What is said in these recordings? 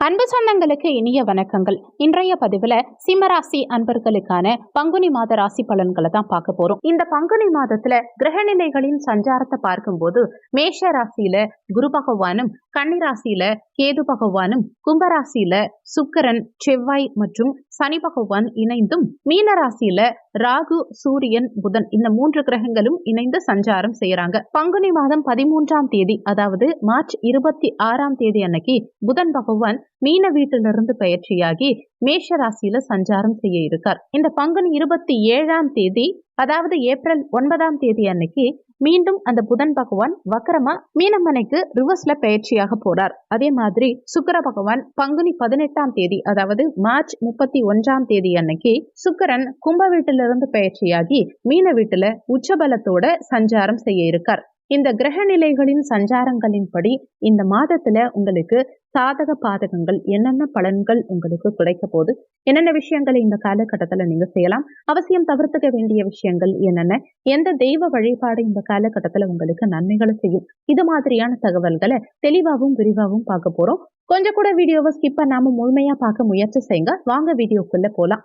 அன்பு சொந்தங்களுக்கு இனிய வணக்கங்கள். இன்றைய பதிவுல சிம்மராசி அன்பர்களுக்கான பங்குனி மாத ராசி பலன்களை தான் பார்க்க போறோம். இந்த பங்குனி மாதத்துல கிரகநிலைகளின் சஞ்சாரத்தை பார்க்கும்போது மேஷ ராசியில குரு பகவானும் கன்னிராசியில கேது பகவானும் கும்பராசியில சுக்கரன் செவ்வாய் மற்றும் சனி பகவான் இணைந்தும் மீன ராசியில ராகு சூரியன் புதன் இந்த மூன்று கிரகங்களும் இணைந்து சஞ்சாரம் செய்யறாங்க. பங்குனி மாதம் பதிமூன்றாம் தேதி அதாவது மார்ச் இருபத்தி ஆறாம் தேதி அன்னைக்கு புதன் பகவான் மீன வீட்டிலிருந்து பயிற்சியாகி மேஷ ராசியில சஞ்சாரம் செய்ய இருக்கார். இந்த பங்குனி இருபத்தி ஏழாம் தேதி அதாவது ஏப்ரல் ஒன்பதாம் தேதி அன்னைக்கு மீண்டும் அந்த புதன் பகவான் வக்கரமா மீனமனைக்கு ரிவர்ஸ்ல பயிற்சியாக போறார். அதே மாதிரி சுக்கர பகவான் பங்குனி பதினெட்டாம் தேதி அதாவது மார்ச் முப்பத்தி ஒன்றாம் தேதி அன்னைக்கு சுக்கரன் கும்ப வீட்டிலிருந்து பயிற்சியாகி மீன வீட்டுல உச்சபலத்தோட சஞ்சாரம் செய்ய இருக்கார். இந்த கிரக நிலைகளின் சஞ்சாரங்களின்படி இந்த மாதத்துல உங்களுக்கு சாதக பாதகங்கள் என்னென்ன பலன்கள் உங்களுக்கு கிடைக்க போகுது என்னென்ன விஷயங்களை இந்த காலகட்டத்துல நீங்க செய்யலாம் அவசியம் தவிர்த்துக்க வேண்டிய விஷயங்கள் என்னென்ன எந்த தெய்வ வழிபாடு இந்த காலகட்டத்துல உங்களுக்கு நன்மைகளை செய்யும் இது மாதிரியான தகவல்களை தெளிவாகவும் விரிவாகவும் பார்க்க போறோம். கொஞ்சம் கூட வீடியோவை ஸ்கிப் பண்ணாம முழுமையா பார்க்க முயற்சி செய்யுங்க. வாங்க வீடியோக்குள்ள போலாம்.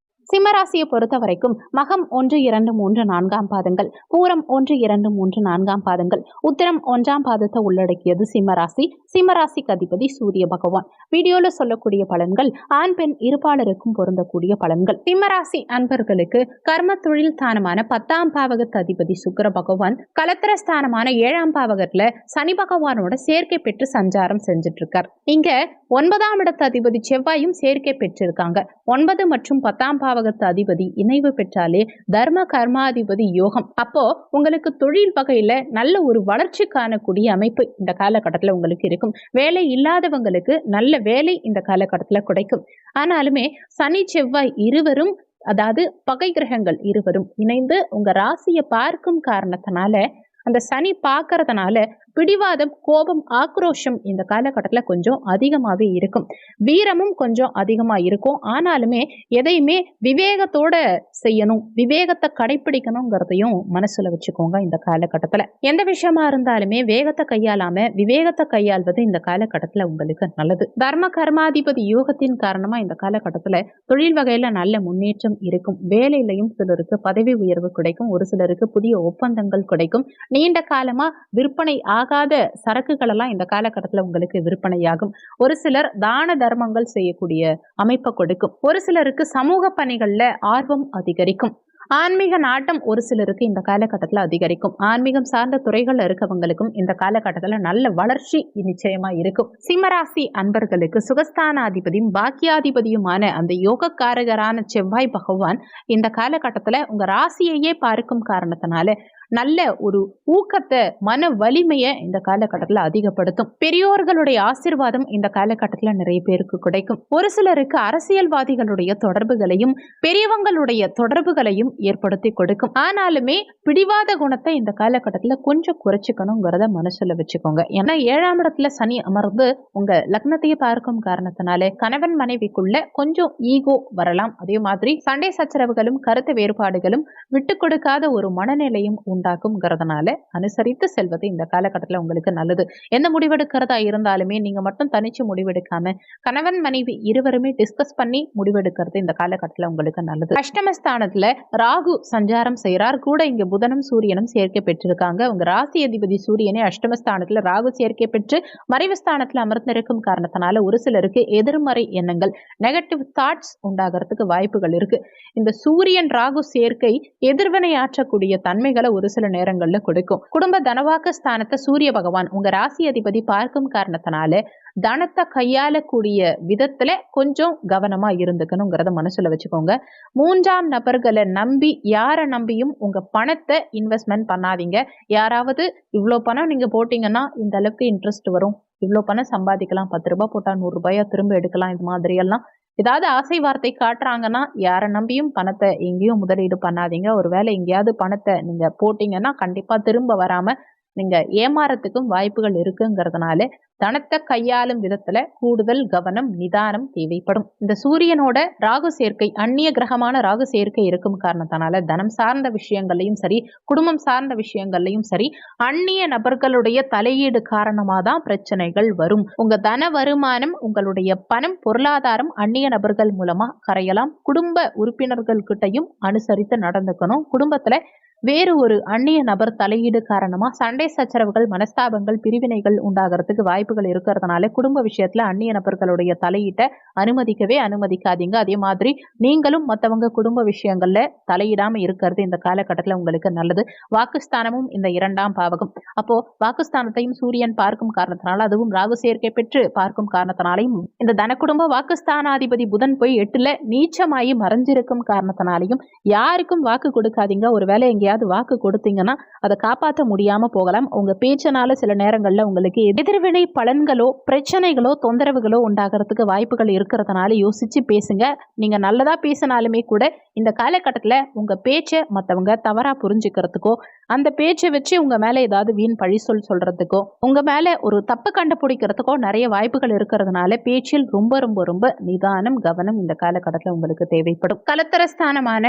சிம்மராசியை பொறுத்த வரைக்கும் மகம் ஒன்று இரண்டு மூன்று நான்காம் பாதங்கள் பூரம் ஒன்று இரண்டு மூன்று நான்காம் பாதங்கள். உத்திரம் ஒன்றாம் பாதத்தை உள்ளடக்கியது சிம்மராசி. சிம்மராசிக்கு அதிபதி சூரிய பகவான். வீடியோல சொல்லக்கூடிய பலன்கள் ஆண் பெண் இருப்பாளருக்கும் பொருந்தக்கூடிய பலன்கள். சிம்மராசி அன்பர்களுக்கு கர்ம தொழில் ஸ்தானமான பத்தாம் பாவகத்து அதிபதி சுக்கர பகவான் கலத்திர ஸ்தானமான ஏழாம் பாவகத்துல சனி பகவானோட சேர்க்கை பெற்று சஞ்சாரம் செஞ்சுட்டு இருக்கார் இங்க ஒன்பதாம் இடத்து அதிபதி செவ்வாயும் சேர்க்கை பெற்றிருக்காங்க. ஒன்பது மற்றும் பத்தாம் பாவகத்து அதிபதி இணைவு பெற்றாலே தர்ம கர்மாதிபதி யோகம். அப்போ உங்களுக்கு தொழில் வகையில நல்ல ஒரு வளர்ச்சி காணக்கூடிய அமைப்பு இந்த காலகட்டத்தில் உங்களுக்கு இருக்கும். வேலை இல்லாதவங்களுக்கு நல்ல வேலை இந்த காலகட்டத்தில் கிடைக்கும். ஆனாலுமே சனி செவ்வாய் இருவரும் அதாவது பகை கிரகங்கள் இருவரும் இணைந்து உங்க ராசியை பார்க்கும் காரணத்தினால அந்த சனி பார்க்கறதுனால பிடிவாதம் கோபம் ஆக்ரோஷம் இந்த காலகட்டத்தில் கொஞ்சம் அதிகமாகவே இருக்கும். வீரமும் கொஞ்சம் அதிகமாக இருக்கும். ஆனாலுமே எதையுமே விவேகத்தோட செய்யணும் விவேகத்தை கடைபிடிக்கணுங்கிறதையும் மனசுல வச்சுக்கோங்க இந்த காலகட்டத்தில். எந்த விஷயமா இருந்தாலுமே வேகத்தை கையாளாம விவேகத்தை கையாள்வது இந்த காலகட்டத்தில் உங்களுக்கு நல்லது. தர்ம கர்மாதிபதி யோகத்தின் காரணமா இந்த காலகட்டத்தில் தொழில் வகையில நல்ல முன்னேற்றம் இருக்கும். வேலையிலையும் சிலருக்கு பதவி உயர்வு கிடைக்கும். ஒரு சிலருக்கு புதிய ஒப்பந்தங்கள் கிடைக்கும். நீண்ட காலமா விற்பனை ஆகாத சரக்குகளெல்லாம் இந்த காலகட்டத்தில் உங்களுக்கு விற்பனையாகும். ஒரு சிலர் தான தர்மங்கள் செய்யக்கூடிய அமைப்பை கொடுக்கும். ஒரு சிலருக்கு சமூக பணிகளில் ஆர்வம் அதிகரிக்கும். ஆன்மீக நாட்டம் ஒரு சிலருக்கு இந்த காலகட்டத்தில் அதிகரிக்கும். ஆன்மீகம் சார்ந்த துறைகளில் இருக்கவங்களுக்கும் இந்த காலகட்டத்தில் நல்ல வளர்ச்சி நிச்சயமாக இருக்கும். சிம்மராசி அன்பர்களுக்கு சுகஸ்தானாதிபதியும் பாக்கியாதிபதியுமான அந்த யோகக்காரகரான செவ்வாய் பகவான் இந்த காலகட்டத்தில் உங்கள் ராசியையே பார்க்கும் காரணத்தினால நல்ல ஒரு ஊக்கத்தை மன வலிமையை இந்த காலகட்டத்தில் அதிகப்படுத்தும். பெரியோர்களுடைய ஆசிர்வாதம் இந்த காலகட்டத்தில் நிறைய பேருக்கு கிடைக்கும். ஒரு சிலருக்கு அரசியல்வாதிகளுடைய தொடர்புகளையும் பெரியவங்களுடைய தொடர்புகளையும் ஏற்படுத்தி கொடுக்கும். ஆனாலுமே பிடிவாத குணத்தை இந்த காலகட்டத்தில் கொஞ்சம் குறைச்சிக்கணுங்கிறத மனசுல வச்சுக்கோங்க. ஏன்னா ஏழாம் இடத்துல சனி அமர்ந்து உங்க லக்னத்தையே பார்க்கும் காரணத்தினால கணவன் மனைவிக்குள்ள கொஞ்சம் ஈகோ வரலாம். அதே மாதிரி சண்டை சச்சரவுகளும் கருத்து வேறுபாடுகளும் விட்டு கொடுக்காத ஒரு மனநிலையும் உண்டாக்கும்ங்கிறதுனால அனுசரித்து செல்வது இந்த காலகட்டத்தில் உங்களுக்கு நல்லது. என்ன முடிவெடுக்கிறதா இருந்தாலுமே நீங்கள் மட்டும் தனிச்சு முடிவெடுக்காம கணவன் மனைவி இருவருமே டிஸ்கஸ் பண்ணி முடிவெடுக்கிறது இந்த காலகட்டத்தில் உங்களுக்கு நல்லது. அஷ்டமஸ்தானத்தில் ராகு சஞ்சாரம் செய்கிறார் கூட இங்கே புதனும் சூரியனும் சேர்க்கை பெற்றிருக்காங்க. உங்கள் ராசி அதிபதி சூரியனே அஷ்டமஸ்தானத்தில் ராகு சேர்க்கை பெற்று மறைவுஸ்தானத்தில் அமர்ந்திருக்கும் காரணத்தினால ஒரு சிலருக்கு எதிர்மறை எண்ணங்கள் நெகட்டிவ் தாட்ஸ் உண்டாகிறதுக்கு வாய்ப்புகள் இருக்கு. இந்த சூரியன் ராகு சேர்க்கை எதிர்வினையாற்றக்கூடிய தன்மைகளை ஒரு சில நேரங்கள்ல கொடுக்கும். குடும்ப தனவாக்க ஸ்தானத்தை சூரிய பகவான் உங்க ராசி அதிபதி பார்க்கும் காரணத்தினால தனத்தை கையாளக்கூடிய விதத்துல கொஞ்சம் கவனமா இருந்துக்கணுங்கிறத மனசுல வச்சுக்கோங்க. மூன்றாம் நபர்களை நம்பி யாரை நம்பியும் உங்க பணத்தை இன்வெஸ்ட்மெண்ட் பண்ணாதீங்க. யாராவது இவ்வளோ பணம் நீங்க போட்டீங்கன்னா இந்த அளவுக்கு இன்ட்ரெஸ்ட் வரும். இவ்வளோ பணம் சம்பாதிக்கலாம். பத்து ரூபாய் போட்டால் நூறுரூபாயா திரும்ப எடுக்கலாம். இது மாதிரியெல்லாம் ஏதாவது ஆசை வார்த்தை காட்டுறாங்கன்னா யாரை நம்பியும் பணத்தை எங்கேயும் முதலீடு பண்ணாதீங்க. ஒருவேளை எங்கேயாவது பணத்தை நீங்கள் போட்டிங்கன்னா கண்டிப்பாக திரும்ப வராம நீங்க ஏமாறத்துக்கும் வாய்ப்புகள் இருக்குங்கிறதுனால தனத்தை கையாளும் விதத்துல கூடுதல் கவனம் நிதானம் தேவைப்படும். இந்த சூரியனோட ராகு சேர்க்கை அந்நிய கிரகமான ராகு சேர்க்கை இருக்கும் காரணத்தினால தனம் சார்ந்த விஷயங்கள்லையும் சரி குடும்பம் சார்ந்த விஷயங்கள்லையும் சரி அந்நிய நபர்களுடைய தலையீடு காரணமாக தான் பிரச்சனைகள் வரும். உங்க தன வருமானம் உங்களுடைய பணம் பொருளாதாரம் அந்நிய நபர்கள் மூலமா கரையலாம். குடும்ப உறுப்பினர்கள் கிட்டையும் அனுசரித்து நடந்துக்கணும். குடும்பத்துல வேறு ஒரு அந்நிய நபர் தலையீடு காரணமா சண்டை சச்சரவுகள் மனஸ்தாபங்கள் பிரிவினைகள் உண்டாகிறதுக்கு வாய்ப்புகள் இருக்கிறதுனால குடும்ப விஷயத்துல அந்நிய நபர்களுடைய தலையீட்டை அனுமதிக்கவே அனுமதிக்காதீங்க. அதே மாதிரி நீங்களும் மற்றவங்க குடும்ப விஷயங்கள்ல தலையிடாம இருக்கிறது இந்த காலகட்டத்தில் உங்களுக்கு நல்லது. வாக்குஸ்தானமும் இந்த இரண்டாம் பாவகம். அப்போ வாக்குஸ்தானத்தையும் சூரியன் பார்க்கும் காரணத்தினால அதுவும் ராகு சேர்க்கை பெற்று பார்க்கும் காரணத்தினாலையும் இந்த தனக்குடும்ப வாக்குஸ்தானாதிபதி புதன் போய் எட்டுல நீச்சமாயி மறைஞ்சிருக்கும் காரணத்தினாலையும் யாருக்கும் வாக்கு கொடுக்காதீங்க. ஒருவேளை எங்கேயாவது வாக்கு கொடுத்தீங்கன்னா அதை காப்பாற்ற முடியாம போகலாம். உங்க பேச்சனால சில நேரங்களில் உங்களுக்கு எதிர்வினை பலன்களோ பிரச்சனைகளோ தொந்தரவுகளோ உண்டாகிறதுக்கு வாய்ப்புகள் இருக்கிறதுனால யோசிச்சு பேசுங்க. நீங்க நல்லதா பேசினாலுமே கூட இந்த காலகட்டத்தில் உங்க பேச்சை மற்றவங்க தவறா புரிஞ்சுக்கிறதுக்கோ அந்த பேச்சை வச்சு உங்க மேல ஏதாவது வீண் பழி சொல் சொல்றதுக்கோ உங்க மேல ஒரு தப்பு கண்டுபிடிக்கிறதுக்கோ நிறைய வாய்ப்புகள் இருக்கிறதுனால பேச்சில் ரொம்ப ரொம்ப ரொம்ப நிதானம் கவனம் இந்த காலகட்டத்தில் உங்களுக்கு தேவைப்படும். கலத்தரஸ்தானமான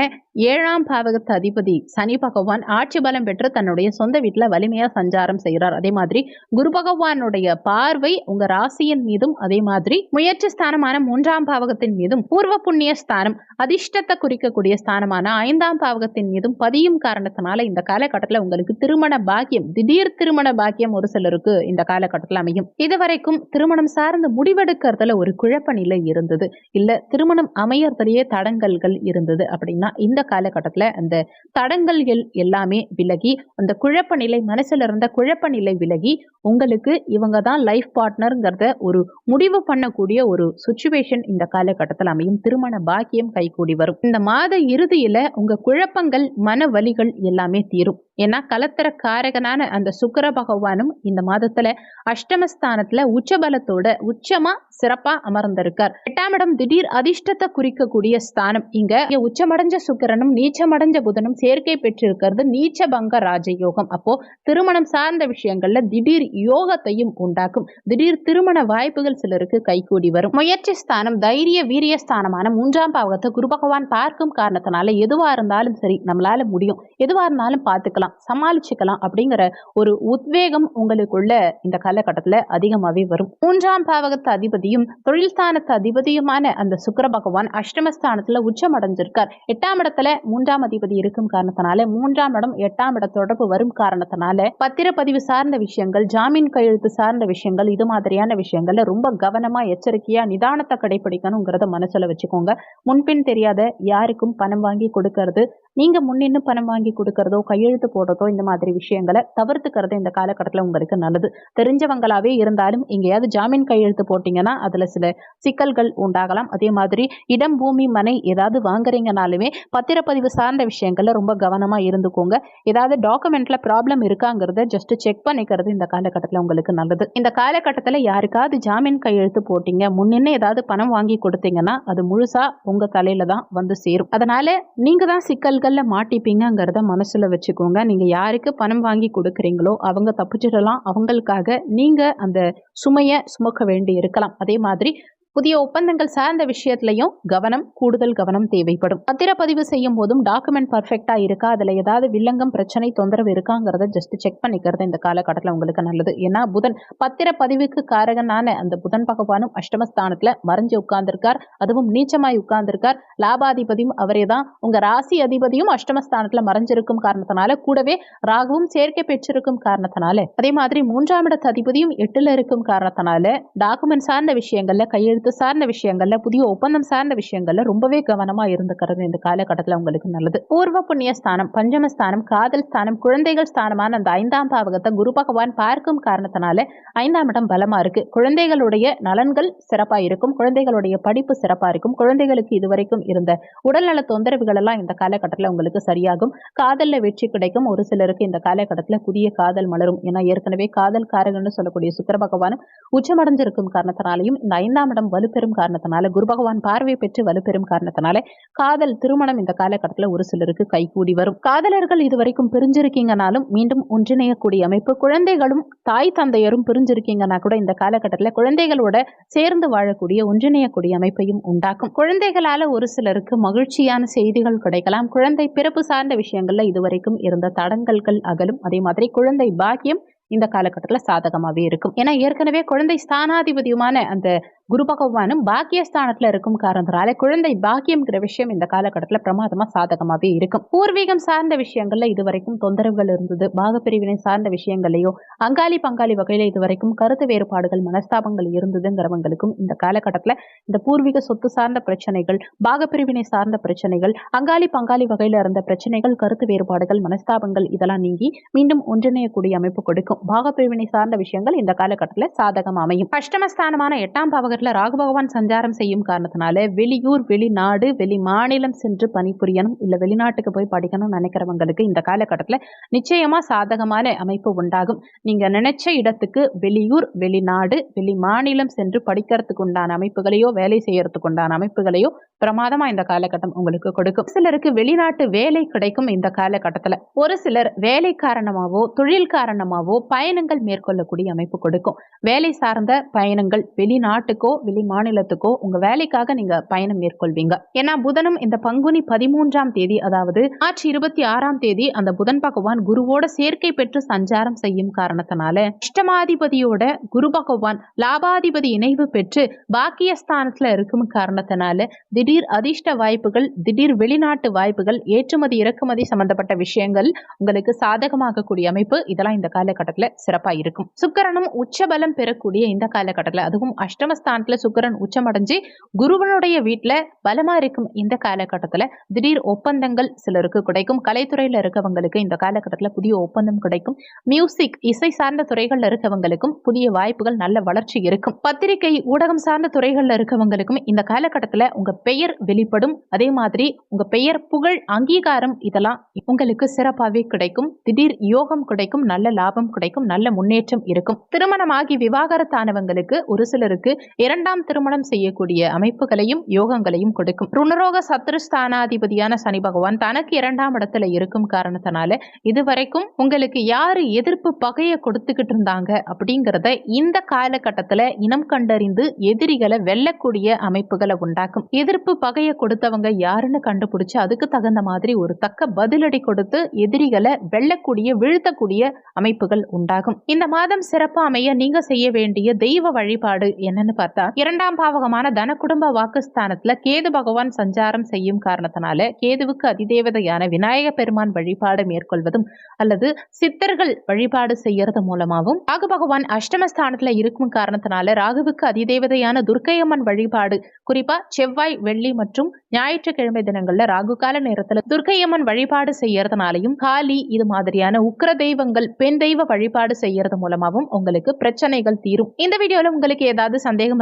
ஏழாம் பாவகத்து அதிபதி சனி பகவான் ஆட்சி பலம் பெற்று தன்னுடைய சொந்த வீட்டில் வலிமையா சஞ்சாரம் செய்கிறார். அதே மாதிரி குரு பகவானுடைய பார்வை உங்க ராசியின் மீதும் அதே மாதிரி முயற்சி ஸ்தானமான மூன்றாம் பாவகத்தின் மீதும் பூர்வ புண்ணிய ஸ்தானம் அதிர்ஷ்டத்தை குறிக்கக்கூடிய ஸ்தானமான ஐந்தாம் பாவகத்தின் மீதும் பதியும் காரணத்தினால இந்த காலகட்டத்தில் உங்களுக்கு திருமண பாக்கியம் திடீர் திருமண பாக்கியம் ஒரு சிலருக்கு இந்த காலகட்டத்தில் அமையும். இதுவரைக்கும் திருமணம் சார்ந்து முடிவெடுக்கிறதுல ஒரு குழப்ப நிலை இருந்தது. இல்ல திருமணம் அமையறதுலயே தடங்கல்கள் இருந்தது அப்படின்னா இந்த காலகட்டத்தில் அந்த தடங்கல்கள் எல்லாமே விலகி அந்த குழப்ப நிலை மனசுல இருந்த குழப்ப நிலை விலகி உங்களுக்கு இவங்க தான் லைஃப் பார்ட்னருங்கிறத ஒரு முடிவு பண்ணக்கூடிய ஒரு சுச்சுவேஷன் இந்த காலகட்டத்தில் அமையும். திருமண பாக்கியம் கைகூடி வரும். இந்த மாத இறுதியில உங்க குழப்பங்கள் மன வலிகள் எல்லாமே தீரும். ஏன்னா கலத்தர காரகனான அந்த சுக்கர பகவானும் இந்த மாதத்துல அஷ்டமஸ்தானத்துல உச்சபலத்தோட உச்சமா சிறப்பா அமர்ந்திருக்கார். எட்டாம் இடம் திடீர் அதிர்ஷ்டத்தை குறிக்கக்கூடிய ஸ்தானம். இங்க உச்சமடைஞ்ச சுக்கரனும் நீச்சமடைஞ்ச புதனும் சேர்க்கை பெற்றிருக்கிறது நீச்ச பங்க ராஜயோகம். அப்போ திருமணம் சார்ந்த விஷயங்கள்ல திடீர் யோகத்தையும் உண்டாக்கும். திடீர் திருமண வாய்ப்புகள் சிலருக்கு கைகூடி வரும். முயற்சி ஸ்தானம் தைரிய வீரிய ஸ்தானமான மூன்றாம் பாவகத்தை குரு பகவான் பார்க்கும் காரணத்தினால எதுவா இருந்தாலும் சரி நம்மளால முடியும். எதுவா இருந்தாலும் பார்த்துக்கலாம். சமாளிச்சுக்கலாம் அப்படிங்கிற ஒரு உத்வேகம் உங்களுக்குள்ள இந்த காலகட்டத்துல அதிகமாகவே வரும். மூன்றாம் பாவகத்து அதிபதியும் தொழில் ஸ்தானத்து அதிபதியுமான அந்த சுக்கர பகவான் அஷ்டமஸ்தானத்துல உச்சம் அடைஞ்சிருக்கார். எட்டாம் இடத்துல மூன்றாம் அதிபதி இருக்கும் காரணத்தினால மூன்றாம் இடம் எட்டாம் இட தொடர்பு வரும் காரணத்தினால பத்திரப்பதிவு சார்ந்த விஷயங்கள் ஜாமீன் கையெழுத்து சார்ந்த விஷயங்கள் இது மாதிரியான விஷயங்கள்ல ரொம்ப கவனமா எச்சரிக்கையா நிதானத்தை கடைபிடிக்கணுங்கிறத மனசுல வச்சுக்கோங்க. முன்பின் தெரியாத யாருக்கும் பணம் வாங்கி கொடுக்கறது நீங்க முன்னின்னு பணம் வாங்கி கொடுக்கறதோ கையெழுத்து போடுறதோ இந்த மாதிரி விஷயங்களை தவிர்த்துக்கிறது இந்த காலகட்டத்தில் உங்களுக்கு நல்லது. தெரிஞ்சவங்களாவே இருந்தாலும் எங்கேயாவது ஜாமீன் கையெழுத்து போட்டீங்கன்னா அதுல சில சிக்கல்கள் உண்டாகலாம். அதே மாதிரி இடம் பூமி மனை ஏதாவது வாங்குறீங்கனாலுமே பத்திரப்பதிவு சார்ந்த விஷயங்கள்ல ரொம்ப கவனமா இருந்துக்கோங்க. ஏதாவது டாக்குமெண்ட்ல ப்ராப்ளம் இருக்காங்கிறத ஜஸ்ட் செக் பண்ணிக்கிறது இந்த காலகட்டத்தில் உங்களுக்கு நல்லது. இந்த காலகட்டத்தில் யாருக்காவது ஜாமீன் கையெழுத்து போட்டீங்க முன்னின்னு ஏதாவது பணம் வாங்கி கொடுத்தீங்கன்னா அது முழுசா உங்க தலையில தான் வந்து சேரும். அதனால நீங்க தான் சிக்கல் சிக்கல்கள்ல மாட்டிப்பீங்கங்கிறத மனசுல வச்சுக்கோங்க. நீங்க யாருக்கு பணம் வாங்கி கொடுக்குறீங்களோ அவங்க தப்பிச்சிடலாம். அவங்களுக்காக நீங்க அந்த சுமையை சுமக்க வேண்டி இருக்கலாம். அதே மாதிரி புதிய ஒப்பந்தங்கள் சார்ந்த விஷயத்திலையும் கவனம் கூடுதல் கவனம் தேவைப்படும். பத்திரப்பதிவு செய்யும் போதும் டாக்குமெண்ட் பர்ஃபெக்டா இருக்கா? அதுல ஏதாவது வில்லங்கம் பிரச்சனை தொந்தரவு இருக்காங்கிறத ஜஸ்ட் செக் பண்ணிக்கிறது இந்த காலகட்டத்தில் உங்களுக்கு நல்லது. ஏன்னா புதன் பத்திரப்பதிவுக்கு காரகனான அந்த புதன் பகவானும் அஷ்டமஸ்தானத்துல மறைஞ்சு உட்கார்ந்திருக்கார். அதுவும் நீச்சமாய் உட்கார்ந்திருக்கார். லாபாதிபதியும் அவரே தான் உங்க ராசி அதிபதியும் அஷ்டமஸ்தானத்துல மறைஞ்சிருக்கும் காரணத்தினால கூடவே ராகுவும் சேர்க்கை பெற்றிருக்கும் காரணத்தினால. அதே மாதிரி மூன்றாம் இடத்து அதிபதியும் எட்டுல இருக்கும் காரணத்தினால டாக்குமெண்ட் சார்ந்த விஷயங்கள்ல கையெழுத்து சார்ந்த விஷயங்கள்ல புதிய ஒப்பந்தம் சார்ந்த விஷயங்கள்ல ரொம்பவே கவனமா இருந்துக்கிறது இந்த காலகட்டத்தில் உங்களுக்கு நல்லது. பூர்வ புண்ணிய ஸ்தானம் பஞ்சமஸ்தானம் காதல் ஸ்தானம் குழந்தைகள் ஸ்தானமான அந்த ஐந்தாம் பாவகத்தை குரு பகவான் பார்க்கும் காரணத்தினால ஐந்தாம் இடம் பலமா இருக்கு. குழந்தைகளுடைய நலன்கள் சிறப்பா இருக்கும். குழந்தைகளுடைய படிப்பு சிறப்பா இருக்கும். குழந்தைகளுக்கு இதுவரைக்கும் இருந்த உடல்நல தொந்தரவுகள் எல்லாம் இந்த காலகட்டத்தில் உங்களுக்கு சரியாகும். காதல்ல வெற்றி கிடைக்கும். ஒரு சிலருக்கு இந்த காலகட்டத்தில் புதிய காதல் மலரும். ஏன்னா ஏற்கனவே காதல் காரகன்னு சொல்லக்கூடிய சுக்கர பகவானும் உச்சமடைஞ்சிருக்கும் காரணத்தினாலையும் இந்த ஐந்தாம் இடம் வலுப்பெறும் காரணத்தினால குரு பகவான் பார்வை பெற்று வலுப்பெறும் காரணத்தினால காதல் திருமணம் இந்த காலகட்டத்தில் ஒரு சிலருக்கு கைகூடி வரும். காதலர்கள் இதுவரைக்கும் பிரிஞ்சிருக்கீங்கனாலும் மீண்டும் ஒன்றிணையக்கூடிய அமைப்பு குழந்தைகளும் தாய் தந்தையரும் பிரிஞ்சிருக்கீங்கன்னா கூட இந்த காலகட்டத்தில் குழந்தைகளோட சேர்ந்து வாழக்கூடிய ஒன்றிணையக்கூடிய அமைப்பையும் உண்டாக்கும். குழந்தைகளால ஒரு சிலருக்கு மகிழ்ச்சியான செய்திகள் கிடைக்கலாம். குழந்தை பிறப்பு சார்ந்த விஷயங்கள்ல இதுவரைக்கும் இருந்த தடங்கல்கள் அகலும். அதே மாதிரி குழந்தை பாக்கியம் இந்த காலகட்டத்தில் சாதகமாகவே இருக்கும். ஏன்னா ஏற்கனவே குழந்தை ஸ்தானாதிபதியுமான அந்த குரு பகவானும் பாக்கியஸ்தானத்துல இருக்கும் காரணத்தினால குழந்தை பாக்கியம்ங்கிற விஷயம் இந்த காலகட்டத்தில் பிரமாதமா சாதகமாகவே இருக்கும். பூர்வீகம் சார்ந்த விஷயங்கள்ல இதுவரைக்கும் தொந்தரவுகள் இருந்தது. பாகப்பிரிவினை சார்ந்த விஷயங்களையோ அங்காளி பங்காளி வகையில இதுவரைக்கும் கருத்து வேறுபாடுகள் மனஸ்தாபங்கள் இருந்ததுங்கிறவங்களுக்கும் இந்த காலகட்டத்தில் இந்த பூர்வீக சொத்து சார்ந்த பிரச்சனைகள் பாகப்பிரிவினை சார்ந்த பிரச்சனைகள் அங்காளி பங்காளி வகையில இருந்த பிரச்சனைகள் கருத்து வேறுபாடுகள் மனஸ்தாபங்கள் இதெல்லாம் நீங்கி மீண்டும் ஒன்றிணையக்கூடிய அமைப்பு கொடுக்கும். பாகப்பிரிவினை சார்ந்த விஷயங்கள் இந்த காலகட்டத்தில் சாதகம் அமையும். அஷ்டமஸ்தானமான எட்டாம் தமிழ்நாட்டில் ராகு பகவான் சஞ்சாரம் செய்யும் காரணத்தினால வெளியூர் வெளிநாடு வெளி மாநிலம் சென்று பணிபுரியணும் இல்லை வெளிநாட்டுக்கு போய் படிக்கணும்னு நினைக்கிறவங்களுக்கு இந்த காலகட்டத்தில் நிச்சயமா சாதகமான அமைப்பு உண்டாகும். நீங்க நினைச்ச இடத்துக்கு வெளியூர் வெளிநாடு வெளி மாநிலம் சென்று படிக்கிறதுக்கு உண்டான அமைப்புகளையோ வேலை செய்யறதுக்கு உண்டான அமைப்புகளையோ பிரமாதமா இந்த காலகட்டம் உங்களுக்கு கொடுக்கும். சிலருக்கு வெளிநாட்டு வேலை கிடைக்கும் இந்த காலகட்டத்தில். ஒரு சிலர் வேலை காரணமாகவோ தொழில் காரணமாவோ பயணங்கள் மேற்கொள்ளக்கூடிய அமைப்பு கொடுக்கும். வேலை சார்ந்த பயணங்கள் வெளிநாட்டுக்கு நாட்டுக்கோ வெளி மாநிலத்துக்கோ உங்க வேலைக்காக நீங்க பயணம் மேற்கொள்வீங்க. ஏன்னா புதனும் இந்த பங்குனி பதிமூன்றாம் தேதி அதாவது மார்ச் இருபத்தி ஆறாம் தேதி அந்த புதன் பகவான் குருவோட சேர்க்கை பெற்று சஞ்சாரம் செய்யும் காரணத்தினால இஷ்டமாதிபதியோட குரு பகவான் லாபாதிபதி இணைவு பெற்று பாக்கியஸ்தானத்துல இருக்கும் காரணத்தினால திடீர் அதிர்ஷ்ட வாய்ப்புகள் திடீர் வெளிநாட்டு வாய்ப்புகள் ஏற்றுமதி இறக்குமதி சம்பந்தப்பட்ட விஷயங்கள் உங்களுக்கு சாதகமாக கூடிய அமைப்பு இதெல்லாம் இந்த காலகட்டத்தில் சிறப்பாக இருக்கும். சுக்கரனும் உச்சபலம் பெறக்கூடிய இந்த காலகட்டத்தில் அதுவும் அஷ்டமஸ்தான அஷ்டமஸ்தானத்தில் சுக்கரன் உச்சமடைஞ்சு குருவனுடைய வீட்டில் பலமா இருக்கும் இந்த காலகட்டத்தில் திடீர் ஒப்பந்தங்கள் சிலருக்கு கிடைக்கும். கலைத்துறையில் இருக்கவங்களுக்கு இந்த காலகட்டத்தில் புதிய ஒப்பந்தம் கிடைக்கும். மியூசிக் இசை சார்ந்த துறைகளில் இருக்கவங்களுக்கும் புதிய வாய்ப்புகள் நல்ல வளர்ச்சி இருக்கும். பத்திரிகை ஊடகம் சார்ந்த துறைகளில் இருக்கவங்களுக்கும் இந்த காலகட்டத்தில் உங்க பெயர் வெளிப்படும். அதே மாதிரி உங்க பெயர் புகழ் அங்கீகாரம் இதெல்லாம் உங்களுக்கு சிறப்பாகவே கிடைக்கும். திடீர் யோகம் கிடைக்கும் நல்ல லாபம் கிடைக்கும் நல்ல முன்னேற்றம் இருக்கும். திருமணமாகி விவாகரத்தானவங்களுக்கு ஒரு சிலருக்கு இரண்டாம் திருமணம் செய்யக்கூடிய அமைப்புகளையும் யோகங்களையும் கொடுக்கும். ருணரோக சத்ருஸ்தானாதிபதியான சனி பகவான் தனக்கு இரண்டாம் இடத்துல இருக்கும் காரணத்தினால இதுவரைக்கும் உங்களுக்கு யாரு எதிர்ப்பு பகையை கொடுத்துக்கிட்டு இருந்தாங்க அப்படிங்கிறத இந்த காலகட்டத்தில் இனம் கண்டறிந்து எதிரிகளை வெல்லக்கூடிய அமைப்புகளை உண்டாக்கும். எதிர்ப்பு பகையை கொடுத்தவங்க யாருன்னு கண்டுபிடிச்சு அதுக்கு தகுந்த மாதிரி ஒரு தக்க பதிலடி கொடுத்து எதிரிகளை வெல்லக்கூடிய வீழ்த்தக்கூடிய அமைப்புகள் உண்டாகும். இந்த மாதம் சிறப்பு அமைய நீங்க செய்ய வேண்டிய தெய்வ வழிபாடு என்னன்னு பார்த்தா இரண்டாம் பாவகமான தன குடும்ப வாக்குஸ்தானத்துல கேது பகவான் சஞ்சாரம் செய்யும் காரணத்தினால கேதுவுக்கு அதிதேவதையான விநாயக பெருமான் வழிபாடு மேற்கொள்வதும் அல்லது சித்தர்கள் வழிபாடு செய்யறது மூலமாகவும் ராகு பகவான் அஷ்டமஸ்தானத்துல இருக்கும் காரணத்தினால ராகுவுக்கு அதிதேவதையான துர்க்கையம்மன் வழிபாடு குறிப்பா செவ்வாய் வெள்ளி மற்றும் ஞாயிற்றுக்கிழமை தினங்கள்ல ராகு கால நேரத்துல துர்க்கையம்மன் வழிபாடு செய்யறதுனாலையும் காளி இது மாதிரியான உக்கர தெய்வங்கள் பெண் தெய்வ வழிபாடு செய்யறது மூலமாகவும் உங்களுக்கு பிரச்சனைகள் தீரும். இந்த வீடியோல உங்களுக்கு ஏதாவது சந்தேகம்